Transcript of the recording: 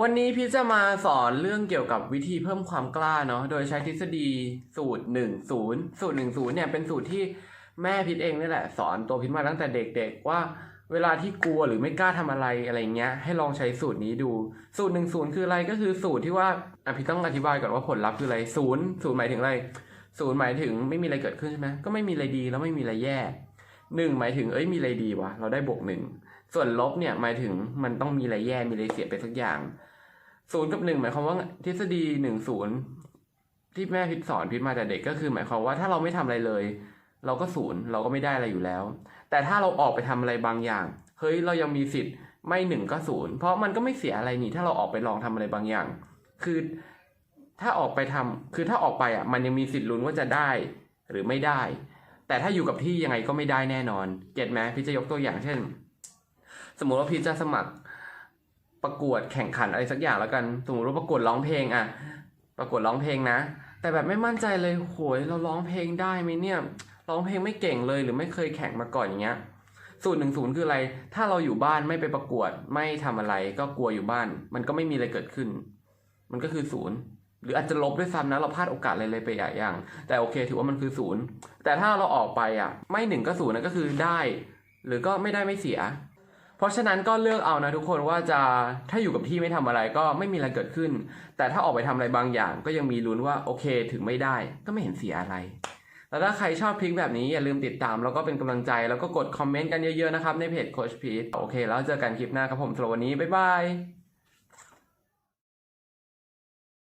วันนี้พี่จะมาสอนเรื่องเกี่ยวกับวิธีเพิ่มความกล้าเนาะ โดยใช้ทฤษฎีสูตร 1 0 สูตร 1 0 เนี่ยเป็นสูตรที่แม่พิษเองนี่แหละ สอนตัวพิษมาตั้งแต่เด็กๆ ว่าเวลาที่กลัวหรือไม่กล้าทำอะไรอะไรเงี้ย ให้ลองใช้สูตรนี้ดู สูตร 1 0 คืออะไรก็คือสูตรที่ว่าอะพี่ต้องอธิบายก่อนว่าผลลัพธ์คืออะไรศูนย์ศูนย์หมายถึงอะไรศูนย์หมายถึงไม่มีอะไรเกิดขึ้นใช่ไหมก็ไม่มีอะไรดีแล้วไม่มีอะไรแย่ หนึ่งหมายถึงเอ้ยมีอะไรดีวะเราได้บวกหนึ่งส่วนลบเนี่ยหมายถึงมันต้องมีอะไรแย่มีอะไรเสียไปสักอย่างศูนย์กับหนึ่งหมายความว่าทฤษฎีหนึ่งศูนย์ที่แม่พิษสอนพิษมาแต่เด็กก็คือ หมายความว่าถ้าเราไม่ทำอะไรเลย เราก็ศูนย์เราก็ไม่ได้อะไรอยู่แล้ว แต่ถ้าเราออกไปทำอะไรบางอย่างเฮ้ยเรายังมีสิทธิ์ไม่หนึ่งก็ศูนย์เพราะมันก็ไม่เสียอะไรนี่ ถ้าเราออกไปลองทำอะไรบางอย่าง คือถ้าออกไปทำคือถ้าออกไปอะมันยังมีสิทธิ์ลุ้นว่าจะได้หรือไม่ได้ แต่ถ้าอยู่กับที่ยังไงก็ไม่ได้แน่นอน เก็ตไหมพี่จะยกตัวอย่างเช่น สมมุติว่าพี่จะสมัครประกวดแข่งขันอะไรสักอย่างแล้วกันสมมติว่าประกวดร้องเพลงอะประกวดร้องเพลงนะ แต่แบบไม่มั่นใจเลยโหยเราร้องเพลงได้ไหมเนี่ยร้องเพลงไม่เก่งเลยหรือไม่เคยแข่งมาก่อนอย่างเงี้ยสูตรหนึ่งศูนย์คืออะไร ถ้าเราอยู่บ้านไม่ไปประกวดไม่ทำอะไร ก็กลัวอยู่บ้าน มันก็ไม่มีอะไรเกิดขึ้น มันก็คือศูนย์ หรืออาจจะลบด้วยซ้ำนะเราพลาดโอกาสอะไรเลยไปอย่าง แต่โอเคถือว่ามันคือศูนย์แต่ถ้าเราออกไปอะไม่หนึ่งก็ศูนย์นะก็คือได้ หรือก็ไม่ได้ไม่เสีย เพราะฉะนั้นก็เลือกเอานะทุกคนว่าจะถ้าอยู่กับที่ไม่ทำอะไรก็ไม่มีอะไรเกิดขึ้น แต่ถ้าออกไปทำอะไรบางอย่าง ก็ยังมีลุ้นว่าโอเคถึงไม่ได้ก็ไม่เห็นเสียอะไรแล้วถ้าใครชอบพลิกแบบนี้อย่าลืมติดตามแล้วก็เป็นกำลังใจแล้วก็กดคอมเมนต์กันเยอะๆนะครับในเพจโคชพีทโอเค แล้วเจอกันคลิปหน้าครับผมสำหรับวันนี้ บ๊ายบาย